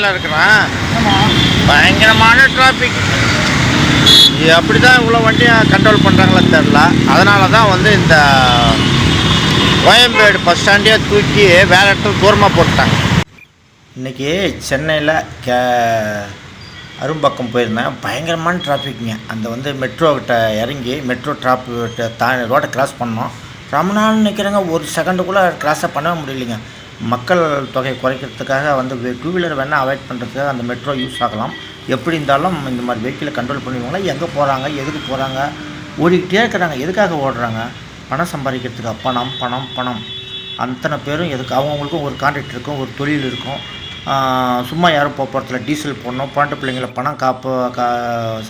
சென்னையில் இருக்கிறேன். பயங்கரமான டிராஃபிக் எப்படி தான் இவ்வளோ வண்டியை கண்ட்ரோல் பண்ணுறாங்களோ தெரில அதனால தான் வந்து இந்த கோயம்பேடு பஸ் ஸ்டாண்டே தூக்கி வேற இடத்துல தூரமாக போட்டாங்க இன்றைக்கி சென்னையில் கே அரும்பக்கம் போயிருந்தேன். பயங்கரமான டிராஃபிக்ங்க அந்த வந்து மெட்ரோ கிட்ட இறங்கி மெட்ரோ ட்ராப் தா ரோட்டை கிராஸ் பண்ணோம். ரொம்ப நாள் நிற்கிறேங்க ஒரு செகண்டுக்குள்ளே கிராஸை பண்ணவே முடியலைங்க. மக்கள் தொகை குறைக்கிறதுக்காக வந்து டூ வீலர் வேணால் அவாய்ட் பண்ணுறதுக்காக அந்த மெட்ரோ யூஸ் ஆகலாம். எப்படி இருந்தாலும் இந்த மாதிரி வெஹிக்கிளை கண்ட்ரோல் பண்ணுவாங்களா? எங்கே போகிறாங்க எதுக்கு போகிறாங்க ஓடிக்கிட்டே இருக்கிறாங்க. எதுக்காக ஓடுறாங்க? பணம் சம்பாதிக்கிறதுக்கா பணம் பணம் பணம். அத்தனை பேரும் எதுக்கு? அவங்கவுங்களுக்கும் ஒரு கான்ட்ராக்ட் இருக்கும் ஒரு தொழில் இருக்கும். சும்மா யாரும் போக்குவரத்துல டீசல் போடணும். பாண்டு பிள்ளைங்கள பணம் காப்பு கா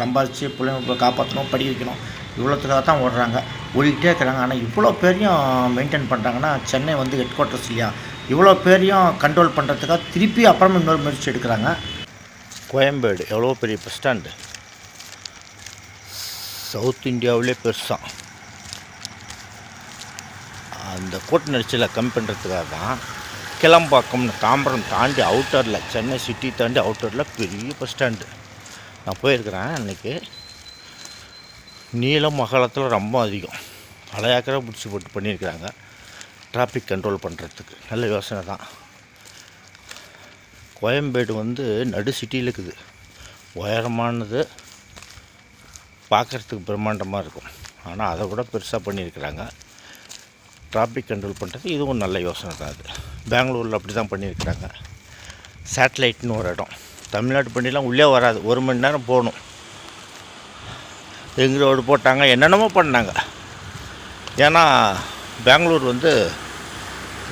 சம்பாதிச்சு பிள்ளைங்க காப்பாற்றணும் படி வைக்கணும். இவ்வளோத்துக்காக தான் ஓடுறாங்க. ஓடிக்கிட்டே இருக்கிறாங்க. ஆனால் இவ்வளோ பேரையும் மெயின்டைன் பண்ணுறாங்கன்னா சென்னை வந்து ஹெட் குவார்ட்டர்ஸ் இல்லையா? இவ்வளோ பேரையும் கண்ட்ரோல் பண்ணுறதுக்காக திருப்பி அப்புறமா இன்னொரு முயற்சி எடுக்கிறாங்க. கோயம்பேடு எவ்வளோ பெரிய பஸ் ஸ்டாண்டு சவுத் இந்தியாவிலே பெருசாக அந்த கூட்ட நெரிச்சலை கம்மி பண்ணுறதுக்காக தான் கிளம்பாக்கம்னு தாம்பரம் தாண்டி அவுட்டரில் சென்னை சிட்டி தாண்டி அவுட்டரில் பெரிய பஸ் ஸ்டாண்டு நான் போயிருக்கிறேன் அன்றைக்கி நீளம் அகலத்தில் ரொம்ப அதிகம். பல ஏக்கரை பிடிச்சி போட்டு பண்ணியிருக்கிறாங்க. டிராஃபிக் கண்ட்ரோல் பண்ணுறதுக்கு நல்ல யோசனை தான். கோயம்பேடு வந்து நடு சிட்டியில் இருக்குது. உயரமானது பார்க்குறதுக்கு பிரம்மாண்டமாக இருக்கும். ஆனால் அதை விட பெருசாக பண்ணியிருக்கிறாங்க. டிராஃபிக் கண்ட்ரோல் பண்ணுறது இதுவும் நல்ல யோசனை தான் அது. பெங்களூரில் அப்படி தான் பண்ணியிருக்கிறாங்க. சேட்டலைட்னு ஒரு இடம். தமிழ்நாட்டு பண்ணிலாம் உள்ளே வராது. ஒரு மணி நேரம் போகணும். எங்கள் ரோடு போட்டாங்க என்னென்னமோ பண்ணாங்க. ஏன்னா பெங்களூர் வந்து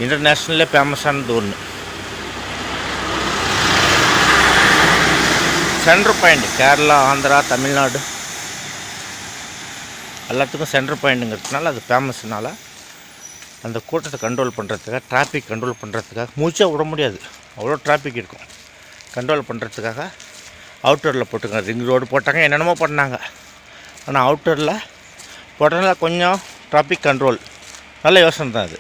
இன்டர்நேஷ்னல்லே ஃபேமஸானது ஒன்று சென்ட்ரு பாயிண்ட் கேரளா ஆந்திரா தமிழ்நாடு எல்லாத்துக்கும் சென்ட்ரு பாயிண்ட்டுங்கிறதுனால அது ஃபேமஸ்னால அந்த கூட்டத்தை கண்ட்ரோல் பண்ணுறதுக்காக டிராஃபிக் கண்ட்ரோல் பண்ணுறதுக்காக மூச்சே விட முடியாது. அவ்வளோ டிராஃபிக் இருக்கும். கண்ட்ரோல் பண்ணுறதுக்காக அவுட்டரில் போட்டுங்க ரிங் ரோடு போட்டாங்க என்னென்னமோ பண்ணாங்க. ஆனால் அவுட்டரில் போட்டதுனால கொஞ்சம் டிராஃபிக் கண்ட்ரோல் நல்ல யோசனை தான் அது.